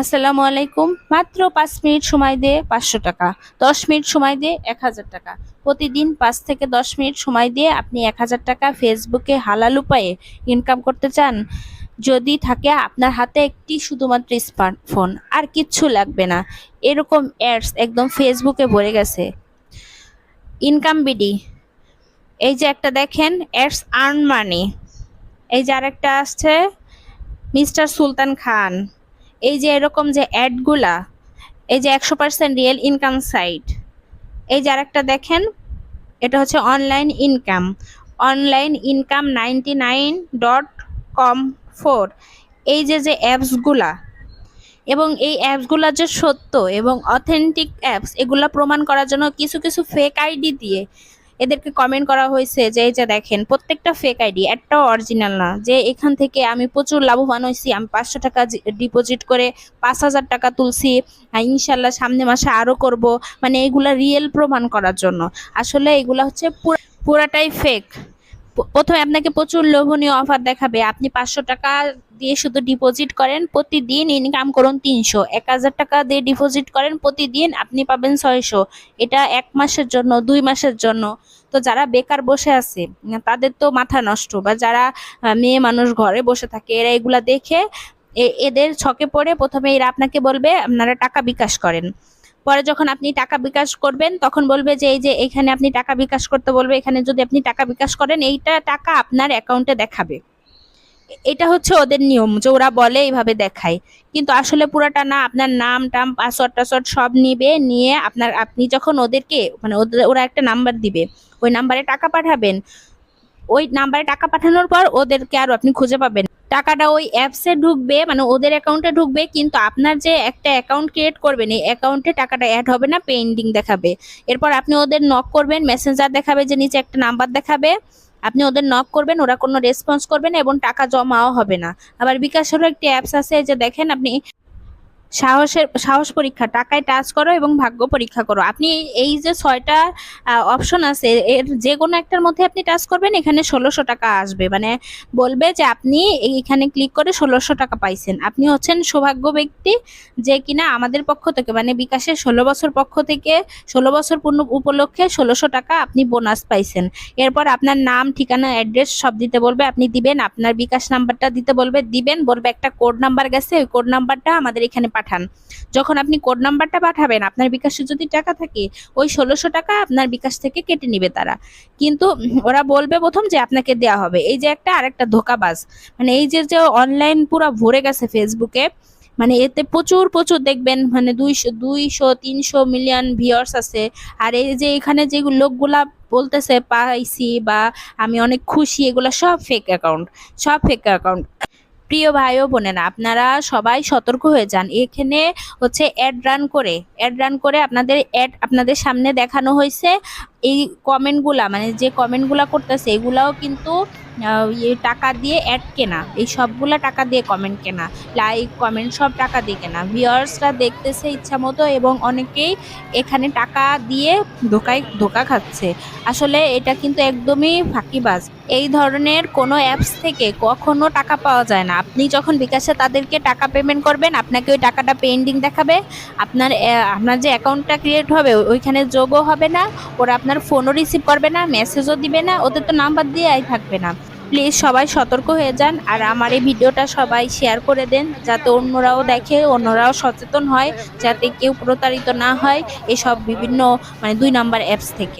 আসসালামু আলাইকুম। মাত্র পাঁচ মিনিট সময় দিয়ে পাঁচশো টাকা, দশ মিনিট সময় দিয়ে এক হাজার টাকা। প্রতিদিন পাঁচ থেকে দশ মিনিট সময় দিয়ে আপনি এক হাজার টাকা ফেসবুকে হালাল উপায়ে ইনকাম করতে চান, যদি থাকে আপনার হাতে একটি শুধুমাত্র স্মার্টফোন আর কিচ্ছু লাগবে না। এরকম অ্যাডস একদম ফেসবুকে ভরে গেছে। ইনকাম বিডি এই যে একটা দেখেন অ্যাডস আর্ন মানি এই যে আরেকটা আসছে, মিস্টার সুলতান খান। এই যে এরকম যে অ্যাডগুলা এই যে একশো পার্সেন্ট রিয়েল ইনকাম সাইট এই যে আরেকটা দেখেন, এটা হচ্ছে online income online income ninety nine dot com four এই যে যে অ্যাপসগুলা এবং এই অ্যাপসগুলা যে সত্য এবং অথেন্টিক অ্যাপস এগুলা প্রমাণ করার জন্য কিছু কিছু ফেক আইডি দিয়ে এদেরকে কমেন্ট করা হয়েছে যে, এই যে দেখেন, প্রত্যেকটা ফেক আইডি একটাও অরিজিনাল না, যে এখান থেকে আমি প্রচুর লাভবান হয়েছি, আমি পাঁচশো টাকা ডিপোজিট করে পাঁচ হাজার টাকা তুলছি ইনশাল্লাহ সামনে মাসে আরও করব মানে এগুলা রিয়েল প্রমাণ করার জন্য। আসলে এগুলা হচ্ছে পুরাটাই ফেক প্রথমে আপনাকে প্রচুর লোভনীয় অফার দেখাবে, আপনি পাঁচশো টাকা দিয়ে শুধু ডিপোজিট করেন, প্রতিদিন ইনকাম করুন তিনশো। এক হাজার টাকা দিয়ে ডিপোজিট করেন, প্রতিদিন আপনি পাবেন ছয়শো। এটা এক মাসের জন্য, দুই মাসের জন্য। তো যারা বেকার বসে আছে, তাদের তো মাথা নষ্ট বা যারা মেয়ে মানুষ ঘরে বসে থাকে, এরা এগুলা দেখে এদের ছকে পড়ে প্রথমে এরা আপনাকে বলবে, আপনারা টাকা বিকাশ করেন। পরে যখন আপনি টাকা বিকাশ করবেন, তখন বলবে যে, এই যে এখানে আপনি টাকা বিকাশ করতে বলবে, এখানে যদি আপনি টাকা বিকাশ করেন, এইটা টাকা আপনার অ্যাকাউন্টে দেখাবে। এটা হচ্ছে ওদের নিয়ম যে ওরা বলে এইভাবে দেখায়। কিন্তু আসলে পুরাটা না, আপনার নাম, টাম পাসওয়ার্ড টাসওয়ার্ড সব নিবে, নিয়ে আপনার, আপনি যখন ওদেরকে মানে ওরা একটা নাম্বার দিবে, ওই নাম্বারে টাকা পাঠাবেন, ওই নাম্বারে টাকা পাঠানোর পর ওদেরকে আর আপনি খুঁজে পাবেন। টাকাটা ওই অ্যাপসে ঢুকবে মানে ওদের অ্যাকাউন্টে ঢুকবে, কিন্তু আপনার যে একটা অ্যাকাউন্ট ক্রিয়েট করবেন, এই অ্যাকাউন্টে টাকাটা অ্যাড হবে না পেন্ডিং দেখাবে। এরপর আপনি ওদের নক করবেন মেসেঞ্জার দেখাবে যে নিচে একটা নাম্বার দেখাবে আপনি ওদের নক করবেন, ওরা কোনো রেসপন্স করবে না এবং টাকা জমাও হবে না। আবার বিকাশেরও একটি অ্যাপস আছে যে দেখেন আপনি সাহসের, সাহস পরীক্ষা, টাকায় টাচ করো এবং ভাগ্য পরীক্ষা করো। আপনি এই যে ছয়টা অপশন আছে, এর যে কোনো একটার মধ্যে আপনি টাচ করবেন, এখানে ষোলোশো টাকা আসবে। মানে বলবে যে আপনি এইখানে ক্লিক করে ষোলোশো টাকা পাইছেন। আপনি হচ্ছেন সৌভাগ্য ব্যক্তি যে কিনা আমাদের পক্ষ থেকে মানে বিকাশের ষোলো বছর পক্ষ থেকে, ষোলো বছর পূর্ণ উপলক্ষে ষোলোশো টাকা আপনি বোনাস পাইছেন। এরপর আপনার নাম, ঠিকানা অ্যাড্রেস সব দিতে বলবে, আপনি দিবেন, আপনার বিকাশ নাম্বারটা দিতে বলবে, দিবেন, বলবে একটা কোড নাম্বার গেছে, ওই কোড নাম্বারটা আমাদের এখানে পাঠান। যখন আপনি কোড নাম্বারটা পাঠাবেন, আপনার বিকাশে যদি টাকা থাকে, ওই ষোলোশো টাকা আপনার বিকাশ থেকে কেটে নিবে তারা। কিন্তু ওরা বলবে প্রথম যে আপনাকে দেয়া হবে। এই যে একটা আরেকটা ধোকাবাজ। মানে এই যে যে অনলাইন পুরো ভরে গেছে ফেসবুকে মানে এতে প্রচুর প্রচুর দেখবেন মানে দুইশো দুইশো, তিনশো মিলিয়ন ভিউয়ার্স আছে। আর এই যে এখানে যে লোকগুলা বলতেছে, পাইছি বা আমি অনেক খুশি এগুলা সব ফেক অ্যাকাউন্ট সব ফেক অ্যাকাউন্ট প্রিয় ভাই ও বোনেরা, আপনারা সবাই সতর্ক হয়ে যান। এখানে হচ্ছে অ্যাড রান করে অ্যাড রান করে আপনাদের অ্যাড আপনাদের সামনে দেখানো হয়েছে। এই কমেন্টগুলা মানে যে কমেন্টগুলা করতেছে, এগুলাও কিন্তু ইয়ে টাকা দিয়ে অ্যাড কেনা। এই সবগুলা টাকা দিয়ে কমেন্ট কেনা লাইক কমেন্ট সব টাকা দিয়ে কেনা। ভিউয়ার্সরা দেখতেছে ইচ্ছা মতো এবং অনেকেই এখানে টাকা দিয়ে ধোকায়, ধোকা খাচ্ছে। আসলে এটা কিন্তু একদমই ফাঁকিবাজ। এই ধরনের কোনো অ্যাপস থেকে কখনো টাকা পাওয়া যায় না। আপনি যখন বিকাশে তাদেরকে টাকা পেমেন্ট করবেন, আপনাকে ওই টাকাটা পেন্ডিং দেখাবে। আপনার আপনার যে অ্যাকাউন্টটা ক্রিয়েট হবে ওইখানে যোগও হবে না। ওরা আপনার ফোনও রিসিভ করবে না মেসেজও দিবে না। ওদের তো নাম্বার দিয়ে দিয়েই থাকবে না। প্লিজ সবাই সতর্ক হয়ে যান আর আমার এই ভিডিওটা সবাই শেয়ার করে দেন যাতে অন্যরাও দেখে, অন্যরাও সচেতন হয়, যাতে কেউ প্রতারিত না হয় এসব বিভিন্ন মানে দুই নাম্বার অ্যাপস থেকে।